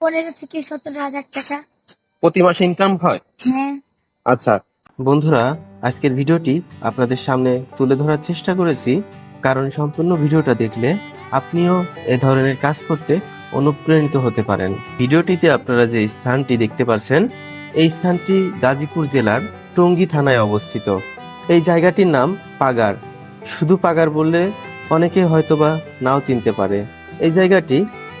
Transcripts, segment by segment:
পনেরো থেকে সতেরো হাজার টাকা। প্রতি মাসে ইনকাম হয়? হ্যাঁ। আচ্ছা। বন্ধুরা আজকের ভিডিওটি আপনাদের সামনে তুলে ধরার চেষ্টা করেছি। কারণ সম্পূর্ণ ভিডিওটা দেখলে আপনিও এ ধরনের কাজ করতে অনুপ্রাণিত হতে পারেন। ভিডিওটিতে আপনারা যে স্থানটি দেখতে পাচ্ছেন এই স্থানটি গাজীপুর জেলার টঙ্গী থানায় অবস্থিত। এই জায়গাটির নাম পাগার। শুধু পাগার বললে অনেকে হয়তোবা নাও চিনতে পারে। এই জায়গাটি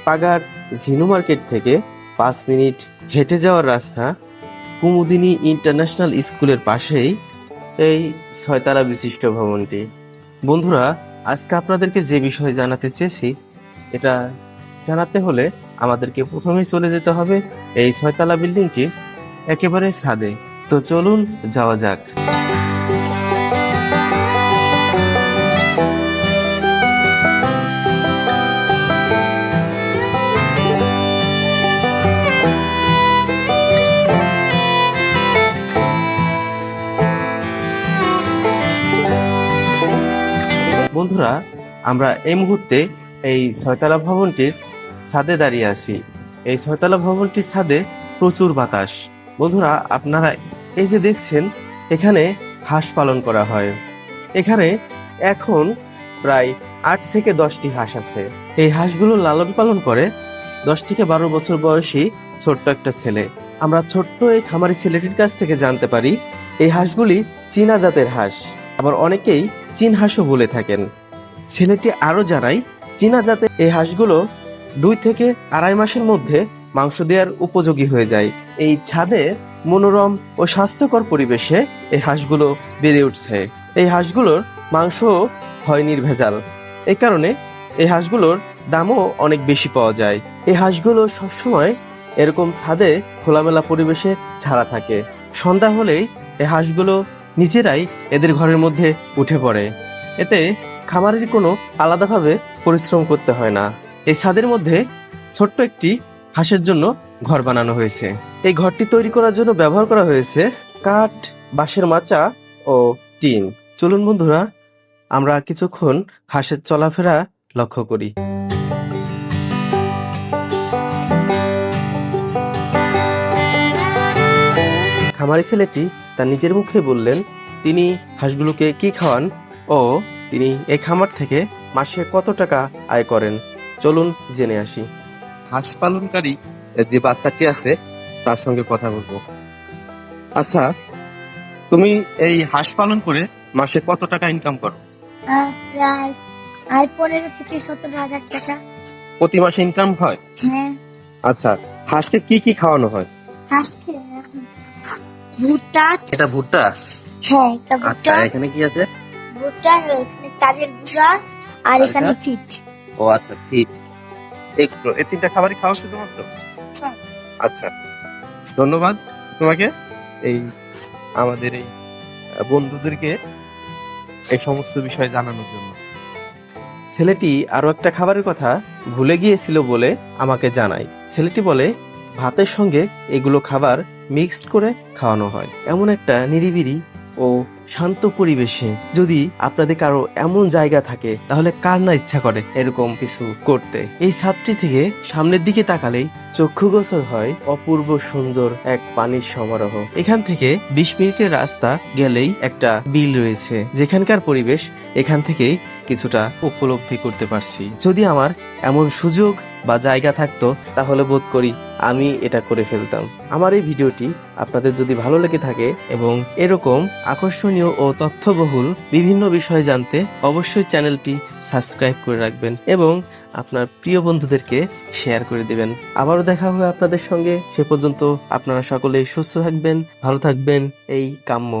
পাগার ঝিনু মার্কেট থেকে পাঁচ মিনিট হেঁটে যাওয়ার রাস্তা কুমুদিনী ইন্টারন্যাশনাল স্কুলের পাশেই এই ছয়তারা বিশিষ্ট ভবনটি। বন্ধুরা, আজকে আপনাদেরকে যে বিষয় জানাতে চেয়েছি, এটা জানাতে হলে আমাদেরকে প্রথমেই চলে যেতে হবে এই ছয়তলা বিল্ডিংটি একেবারে ছাদে। তো চলুন যাওয়া যাক। বন্ধুরা, আমরা এই মুহূর্তে এই ছয়তলা ভবনটির ছাদে দাঁড়িয়ে আছি। এই ছয়তলা ভবনটির ছাদে প্রচুর বাতাস। বন্ধুরা, আপনারা এই যে দেখছেন, এখানে হাঁস পালন করা হয়। এখানে এখন প্রায় আট থেকে দশটি হাঁস আছে। এই হাঁসগুলো লালন পালন করে দশ থেকে বারো বছর বয়সী ছোট্ট একটা ছেলে। আমরা ছোট্ট এই খামারি ছেলেটির কাছ থেকে জানতে পারি, এই হাঁসগুলি চীনা জাতের হাঁস। আবার অনেকেই চীন হাঁসও বলে থাকেন। ছেলেটি আরও জানায়, চীনা জাতের এই হাঁসগুলো দুই থেকে আড়াই মাসের মধ্যে মাংস দেওয়ার উপযোগী হয়ে যায়। এই ছাদে মনোরম ও স্বাস্থ্যকর পরিবেশে এই হাঁসগুলো বেড়ে উঠছে। এই হাঁসগুলোর মাংস হয় নির্ভেজাল। এই কারণে এই হাঁসগুলোর দামও অনেক বেশি পাওয়া যায়। এই হাঁসগুলো সবসময় এরকম ছাদে খোলামেলা পরিবেশে ছাড়া থাকে। সন্ধ্যা হলেই এই হাঁসগুলো নিজেরাই এদের ঘরের মধ্যে উঠে পড়ে। এতে খামারের কোনো আলাদাভাবে পরিশ্রম করতে হয় না। এই ছাদের মধ্যে ছোট্ট একটি হাঁসের জন্য ঘর বানানো হয়েছে। এই ঘরটি তৈরি করার জন্য ব্যবহার করা হয়েছে কাঠ, বাঁশের মাচা ও টিন। চলুন বন্ধুরা, আমরা কিছুক্ষণ হাঁসের চলাফেরা লক্ষ্য করি। খামারি ছেলেটি তার নিজের মুখে বললেন তিনি হাঁসগুলোকে কি খাওয়ান? ও তিনি এই খামার থেকে মাসে কত টাকা আয় করেন? চলুন জেনে আসি। হাঁস পালনকারী যে বাচ্চাটি আছে তার সঙ্গে কথা বলব। আচ্ছা তুমি এই হাঁস পালন করে মাসে কত টাকা ইনকাম করো? প্রায় পনেরো থেকে সতেরো হাজার টাকা। প্রতি মাসে ইনকাম হয়? হ্যাঁ। আচ্ছা হাঁসকে কি কি খাওয়ানো হয়? হাঁসকে ভুট্টা এটা ভুট্টা? হ্যাঁ এটা আচ্ছা ভুট্টা এখানে কি আছে? ভুট্টা এখানে চালের গুঁড়া আর এখানে আচ্ছা। ফিট ও আচ্ছা ঠিক একটু এই তিনটা খাবারই খাওয়া শুধুমাত্র হ্যাঁ। আচ্ছা ধন্যবাদ তোমাকে। এই আমাদের এই বন্ধুদেরকে এই সমস্ত বিষয় জানানোর জন্য। ছেলেটি আরও একটা খাবারের কথা ভুলে গিয়েছিল বলে আমাকে জানায়। ছেলেটি বলে ভাতের সঙ্গে এগুলো খাবার মিক্সড করে খাওয়ানো হয়। এমন একটা নিরিবিলি ও শান্ত পরিবেশে যদি আপনাদের কারও এমন জায়গা থাকে, তাহলে কার না ইচ্ছা করে এরকম কিছু করতে? এই ছাদটি থেকে সামনের দিকে তাকালেই চক্ষুগোচর হয় অপূর্ব সুন্দর এক পানির সমারোহ। এখান থেকে বিশ মিনিটের রাস্তা গেলেই একটা বিল রয়েছে। যেখানকার পরিবেশ এখান থেকেই কিছুটা উপলব্ধি করতে পারছি। যদি আমার এমন সুযোগ বা জায়গা থাকতো, তাহলে বোধ করি আমি এটা করে ফেলতাম। আমার এই ভিডিওটি আপনাদের যদি ভালো লেগে থাকে এবং এরকম আকর্ষণীয় ও তথ্যবহুল বিভিন্ন বিষয় জানতে অবশ্যই চ্যানেলটি সাবস্ক্রাইব করে রাখবেন এবং আপনার প্রিয় বন্ধুদেরকে শেয়ার করে দিবেন। আবারও দেখা হবে আপনাদের সঙ্গে। সে পর্যন্ত আপনারা সকলেই সুস্থ থাকবেন, ভালো থাকবেন। এই কাম্য।